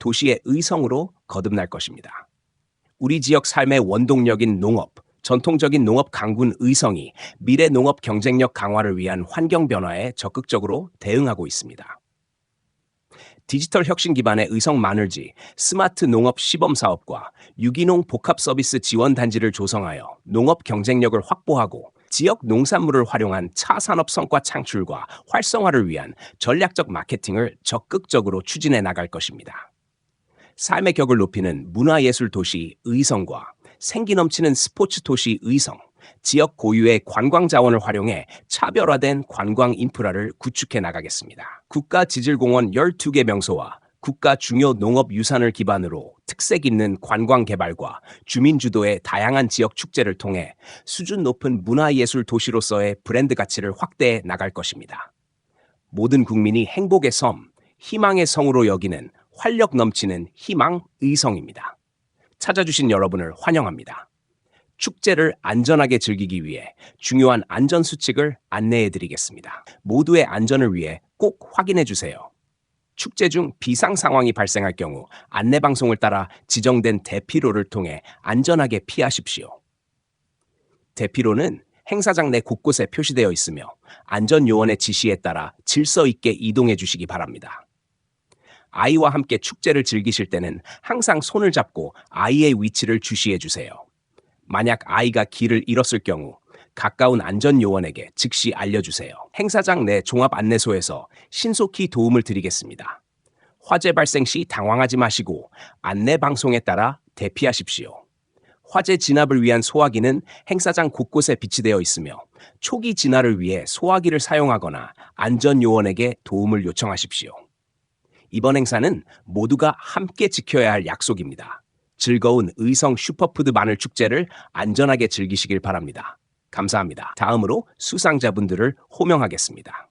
도시의 의성으로 거듭날 것입니다. 우리 지역 삶의 원동력인 농업, 전통적인 농업 강군 의성이 미래 농업 경쟁력 강화를 위한 환경 변화에 적극적으로 대응하고 있습니다. 디지털 혁신 기반의 의성 마늘지 스마트 농업 시범 사업과 유기농 복합 서비스 지원 단지를 조성하여 농업 경쟁력을 확보하고 지역 농산물을 활용한 차산업 성과 창출과 활성화를 위한 전략적 마케팅을 적극적으로 추진해 나갈 것입니다. 삶의 격을 높이는 문화예술 도시 의성과 생기 넘치는 스포츠 도시 의성, 지역 고유의 관광 자원을 활용해 차별화된 관광 인프라를 구축해 나가겠습니다. 국가 지질공원 12개 명소와 국가 중요 농업 유산을 기반으로 특색 있는 관광 개발과 주민 주도의 다양한 지역 축제를 통해 수준 높은 문화예술 도시로서의 브랜드 가치를 확대해 나갈 것입니다. 모든 국민이 행복의 섬, 희망의 성으로 여기는 활력 넘치는 희망 의성입니다. 찾아주신 여러분을 환영합니다. 축제를 안전하게 즐기기 위해 중요한 안전 수칙을 안내해 드리겠습니다. 모두의 안전을 위해 꼭 확인해 주세요. 축제 중 비상 상황이 발생할 경우 안내 방송을 따라 지정된 대피로를 통해 안전하게 피하십시오. 대피로는 행사장 내 곳곳에 표시되어 있으며 안전 요원의 지시에 따라 질서 있게 이동해 주시기 바랍니다. 아이와 함께 축제를 즐기실 때는 항상 손을 잡고 아이의 위치를 주시해 주세요. 만약 아이가 길을 잃었을 경우 가까운 안전 요원에게 즉시 알려주세요. 행사장 내 종합 안내소에서 신속히 도움을 드리겠습니다. 화재 발생 시 당황하지 마시고 안내 방송에 따라 대피하십시오. 화재 진압을 위한 소화기는 행사장 곳곳에 비치되어 있으며 초기 진화를 위해 소화기를 사용하거나 안전 요원에게 도움을 요청하십시오. 이번 행사는 모두가 함께 지켜야 할 약속입니다. 즐거운 의성 슈퍼푸드 마늘 축제를 안전하게 즐기시길 바랍니다. 감사합니다. 다음으로 수상자분들을 호명하겠습니다.